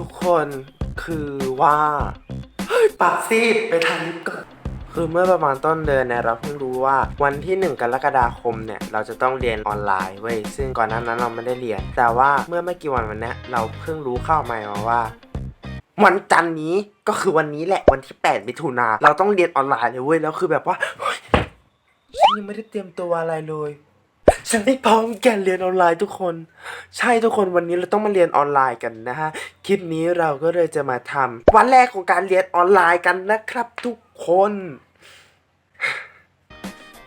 ทุกคนคือว่าเฮ้ยปากซีดไปทานลิปก่อนคือเมื่อประมาณต้นเดือนเนี่ยเราเพิ่งรู้ว่าวันที่ 1 กรกฎาคมเนี่ยเราจะต้องเรียนออนไลน์เว้ยซึ่งก่อนหน้านั้นเราไม่ได้เรียน แต่ว่าเมื่อไม่กี่วันวันนี้เราเพิ่งรู้ข้าวใหม่มาว่า วันจันนี้ก็คือวันนี้แหละวันที่ 8 มิถุนาเราต้องเรียนออนไลน์เลยเว้ยแล้วคือแบบว่าฉันยังไม่ได้เตรียมตัวอะไรเลย ฉันไม่พร้อมแกเรียนออนไลน์ทุกคน ใช่ทุกคนวันนี้เราต้องมาเรียนออนไลน์กันนะฮะ คลิปนี้เราก็เลยจะมาทำวันแรกของการเรียนออนไลน์กันนะครับทุกคน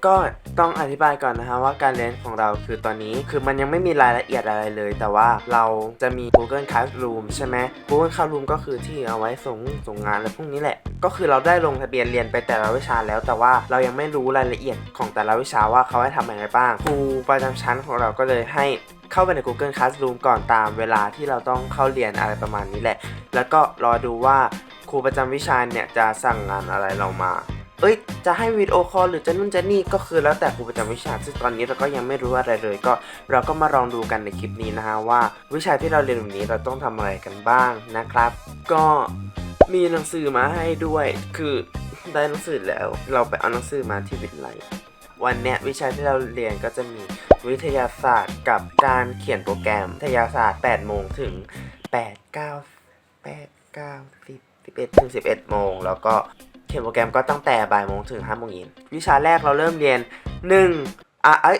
ก็ต้องอธิบายก่อนนะฮะว่าการเรียนของเราคือตอนนี้คือมันยังไม่มีรายละเอียดอะไรเลย แต่ว่าเราจะมี Google Classroom ใช่ไหม Google Classroom ก็คือที่เอาไว้ส่งส่งงานอะไรพวกนี้แหละ ก็คือเราได้ลงทะเบียนเรียนไปแต่ละวิชาแล้ว แต่ว่าเรายังไม่รู้รายละเอียดของแต่ละวิชาว่าเขาให้ทำอะไรบ้างครูประจำชั้นของเราก็เลยให้เข้าไปใน Google Classroom ก่อนตามเวลาที่เราต้องเข้าเรียนอะไรประมาณนี้แหละ แล้วก็รอดูว่าครูประจำวิชาเนี่ยจะสั่งงานอะไรเรามา เอ้ย จะให้วิดีโอคอลหรือจะนู่นจะนี่ก็คือแล้วแต่ครูประจำวิชา ซึ่งตอนนี้เราก็ยังไม่รู้อะไรเลย ก็เราก็มาลองดูกันในคลิปนี้นะฮะว่า วิชาที่เราเรียนวันนี้เราต้องทำอะไรกันบ้างนะครับ ก็มีหนังสือมาให้ด้วย คือได้หนังสือแล้ว เราไปเอาหนังสือมาที่วิทยาลัยวันเนี้ยวิชาที่เราเรียนก็จะมีวิทยาศาสตร์กับการเขียนโปรแกรมวิทยาศาสตร์ 8 โมงถึง 8 9 8 9 10 11ถึง11 โมง แล้วก็ ขียนโปรแกรมก็ตั้งแต่บ่ายโมงถึง5โมงเย็นวิชาแรกเราเริ่มเรียน1อะเอ้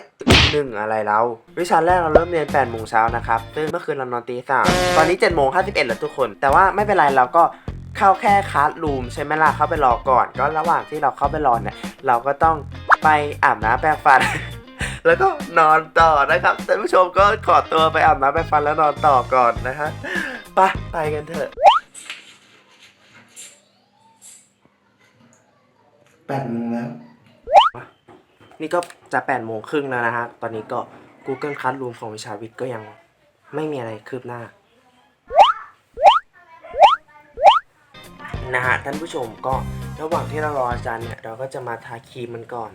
หนึ่งอะไรเรา วิชาแรกเราเริ่มเรียน8โมงเช้านะครับ ซึ่งเมื่อคืนเรานอนตีสามตอนนี้7โมง51แล้วทุกคน แต่ว่าไม่เป็นไรเราก็เข้าแค่คลาสรูมใช่ไหมล่ะ เข้าไปรอก่อน ก็ระหว่างที่เราเข้าไปรอเนี่ย เราก็ต้องไปอาบน้ำแปรงฟัน แล้วก็นอนต่อนะครับท่านผู้ชมก็ขอตัวไปอาบน้ำแปรงฟันแล้วนอนต่อก่อนนะฮะ ไปไปกันเถอะแป ดโมงแล้ว นี่ก็จะแปดโมงครึ่งแล้วนะฮะ ตอนนี้ก็ Google Classroom ของวิชาวิทย์ก็ยังไม่มีอะไรคืบหน้า นะฮะท่านผู้ชมก็ระหว่างที่เรารออาจารย์เนี่ย เราก็จะมาทาครีมมันก่อน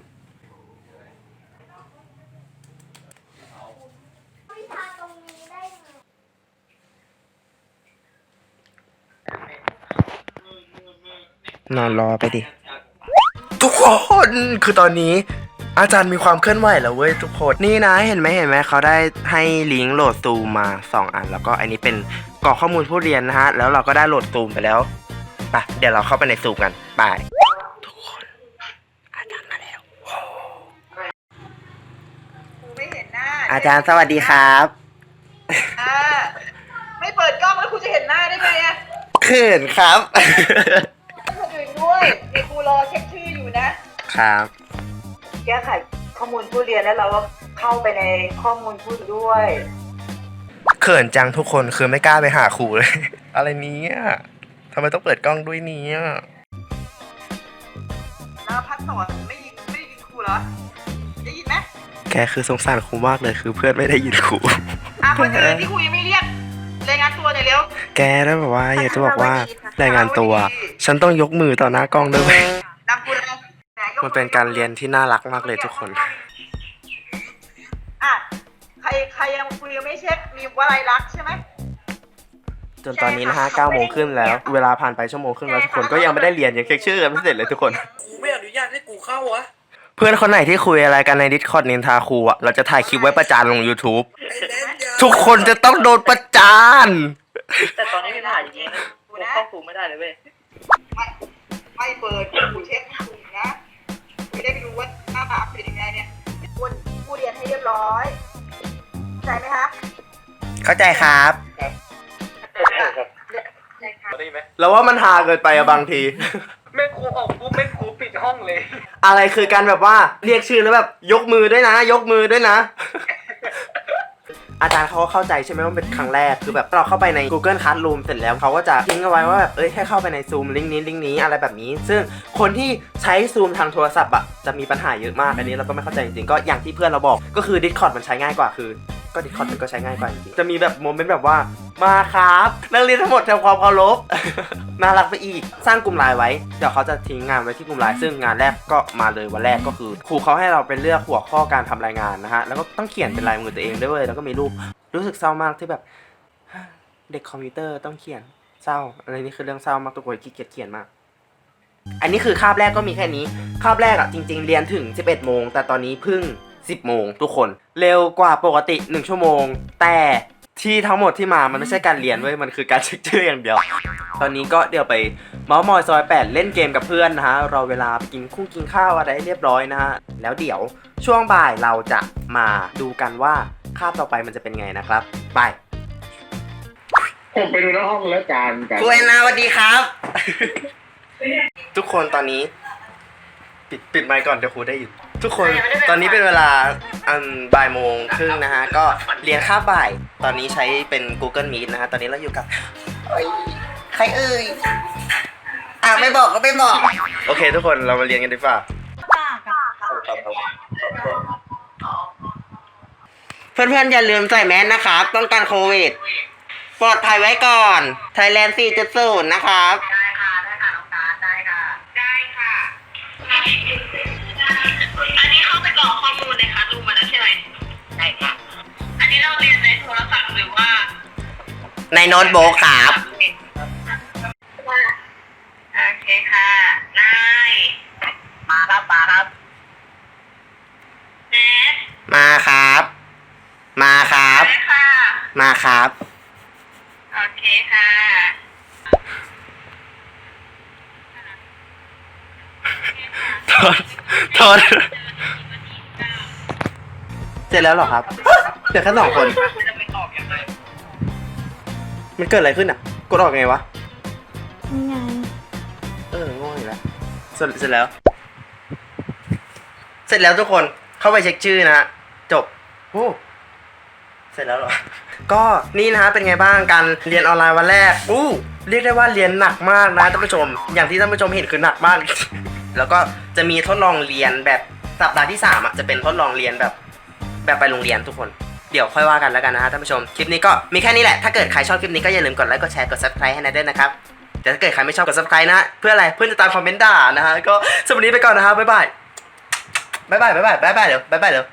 นอนรอไปดิ ทุกคนคือตอนนี้ อาจารย์มีความเคลื่อนไหวแล้วเว้ยทุกคน นี่นะเห็นไหมเห็นไหมเขาได้ให้ลิงก์โหลดซูมมา 2 อัน แล้วก็อันนี้เป็นกรอกข้อมูลผู้เรียนนะฮะ แล้วเราก็ได้โหลดซูมไปแล้วไปเดี๋ยวเราเข้าไปในซูมกันไปทุกคนอาจารย์มาแล้วครูไม่เห็นหน้าอาจารย์สวัสดีครับ อ่าไม่เปิดกล้องแล้วครูจะเห็นหน้าได้ไงอะ เขินครับคนอื่น ด้วยเดี๋ยวครูรอเช็คชื่ออยู่นะครับ แก้ไขข้อมูลผู้เรียนแล้วเราก็เข้าไปในข้อมูลผู้ด้วยเขินจังทุกคนคือไม่กล้าไปหาครูเลย อะไรเนี้อะทำไมต้องเปิดกล้องด้วยเนี้อะแล้วพัดสอนไม่ยินไม่ได้ยินครูเหรอ ได้ยินไหมแกคือสงสารครูมากเลยคือเพื่อนไม่ได้ยินครู อะคนอื่นที่ครูยังไม่เรียกรายงานตัวหน่อยเร็ว แกแล้วแบบว่าอยากจะบอกว่ารายงานตัว ฉันต้องยกมือต่อหน้ากล้องด้วยเวยนำครูเลยไหยกมันเป็นการเรียนที่น่ารักมากเลยทุกคน อะใครใครยังคุยยังไม่เช็คมีวลัยลักษณ์ใช่ไหมจนตอนนี้นะฮะ9โมงครึ่งแล้ว เวลาผ่านไปชั่วโมงครึ่งแล้วทุกคนก็ยังไม่ได้เรียนยังเช็คชื่อกันไม่เสร็จเลยทุกคนครูไม่อนุญาตให้กูเข้าวะเพื่อนคนไหนที่คุยอะไรกันใน Discord นินทาครูอะเราจะถ่ายคลิปไว้ประจานลง YouTube ไอ้แนนยาทุกคนจะต้องโดนประจาน แต่ตอนนี้ไม่ถ่ายจริงๆนะกูเข้าครูไม่ได้เลยเว้ย ไม่ไม่เปิดครูเช็คครูนะไม่ได้ไปดูว่าหน้าตาเป็นยังไงเนี่ยคุณผู้เรียนให้เรียบร้อยเข้าใจไหมคะเข้าใจครับใช่ค่ะได้ไหมแล้วว่ามันฮาเกินไปอะบางที แม่งครูออกปุ๊บแม่งครูปิดห้องเลย อะไรคือการแบบว่าเรียกชื่อแล้วแบบยกมือด้วยนะ ยกมือด้วยนะ อาจารย์เขาก็เข้าใจใช่ไหมว่าเป็นครั้งแรก คือแบบเราเข้าไปใน Google Classroom เสร็จแล้วเขาก็จะทิ้งเอาไว้ว่าแบบเอ้ยให้เข้าไปใน Zoom ลิงก์นี้ลิงก์นี้อะไรแบบนี้ ซึ่งคนที่ใช้ Zoom ทางโทรศัพท์อะจะมีปัญหาเยอะมากอันนี้เราก็ไม่เข้าใจจริงๆก็อย่างที่เพื่อนเราบอกก็คือ Discord มันใช้ง่ายกว่าคือ ก็ Discord มันก็ใช้ง่ายกว่าจริงจะมีแบบโมเมนต์แบบว่ามาครับนักเรียนทั้งหมดทำความเคารพ น่ารักไปอีก สร้างกลุ่มไลน์ไว้ เดี๋ยวเขาจะทิ้งงานไว้ที่กลุ่มไลน์ซึ่งงานแรกก็มาเลยวันแรกก็คือครูเขาให้เราไปเลือกหัวข้อการทำรายงานนะฮะแล้วก็ต้องเขียนเป็นลายมือตัวเองด้วยแล้วก็มีรูปรู้สึกเศร้ามากที่แบบ เด็กคอมพิวเตอร์ต้องเขียนเศร้าอะไรนี่คือเรื่องเศร้ามากทุกคนขี้เกียจเขียนมากอันนี้คือคาบแรกก็มีแค่นี้ คาบแรกอะจริง ๆ เรียนถึง 11 โมง แต่ตอนนี้เพิ่ง 10 โมงทุกคน เร็วกว่าปกติ 1 ชั่วโมง แต่ที่ทั้งหมดที่มามันไม่ใช่การเรียนเว้ยมันคือการเช็คชื่ออย่างเดียว ตอนนี้ก็เดี๋ยวไปเมาส์มอยซอย8เล่นเกมกับเพื่อนนะฮะรอเวลาไปกินคุ้งกินข้าวอะไรให้เรียบร้อยนะฮะแล้วเดี๋ยวช่วงบ่ายเราจะมาดูกันว่าคาบต่อไปมันจะเป็นไงนะครับไปผมไปดูในห้องแล้วจานกันครูแอนนาสวัสดีครับ ทุกคนตอนนี้ ปิดปิดไมค์ก่อนเดี๋ยวครูได้ยิน ทุกคนตอนนี้เป็นเวลาอันบ่ายโมงครึ่งนะฮะ ก็เรียนคาบบ่าย ตอนนี้ใช้เป็น Google Meet นะฮะ ตอนนี้เราอยู่กับเอ้ยใครเอ่ยอะไม่บอกก็ไม่บอก โอเค ทุกคนเรามาเรียนกันดีกว่าเพื่อนๆ อย่าลืมใส่แมสนะครับป้องกันโควิด ปลอดภัยไว้ก่อน Thailand 4.0 นะครับ อันนี้เข้าไปกรอกข้อมูลในคัสรูมมาแล้วใช่ไหมใช่ค่ะ อันนี้เราเรียนในโทรศัพท์หรือว่า ในโน้ตบุ๊กครับ โอเคค่ะ นายมาครับมาครับเนสมาครับ มาครับได้ค่ะ มาครับ โอเคค่ะโทษ โทษ เสร็จแล้วเหรอครับเดี๋ยวแค่สองคน จะไปตอบยังไงมันเกิดอะไรขึ้นอะ กดออกไงวะ นี่ไงเออง่วงอีกแล้วเสร็จเสร็จแล้ว เสร็จแล้วทุกคนเข้าไปเช็คชื่อนะฮะจบโอ้เสร็จแล้วเหรอ ก็นี่นะฮะเป็นไงบ้างการเรียนออนไลน์วันแรกอู้เรียกได้ว่าเรียนหนักมากนะท่านผู้ชม อย่างที่ท่านผู้ชมเห็นคือหนักมาก แล้วก็จะมีทดลองเรียนแบบสัปดาห์ที่สามอะจะเป็นทดลองเรียนแบบ แบบไปโรงเรียนทุกคน เดี๋ยวค่อยว่ากันแล้วกันนะฮะท่านผู้ชม คลิปนี้ก็มีแค่นี้แหละ ถ้าเกิดใครชอบคลิปนี้ก็อย่าลืมกดไลค์ กดแชร์ กด subscribe ให้นายด้วยนะครับ แต่ถ้าเกิดใครไม่ชอบกด subscribe นะเพื่ออะไร เพื่อจะตามคอมเมนต์ด่านะฮะ ก็สำหรับวันนี้ไปก่อนนะฮะบ๊ายบายบ๊ายบายบ๊ายบายบ๊ายบายเดี๋ยวบ๊ายบายเดี๋ยว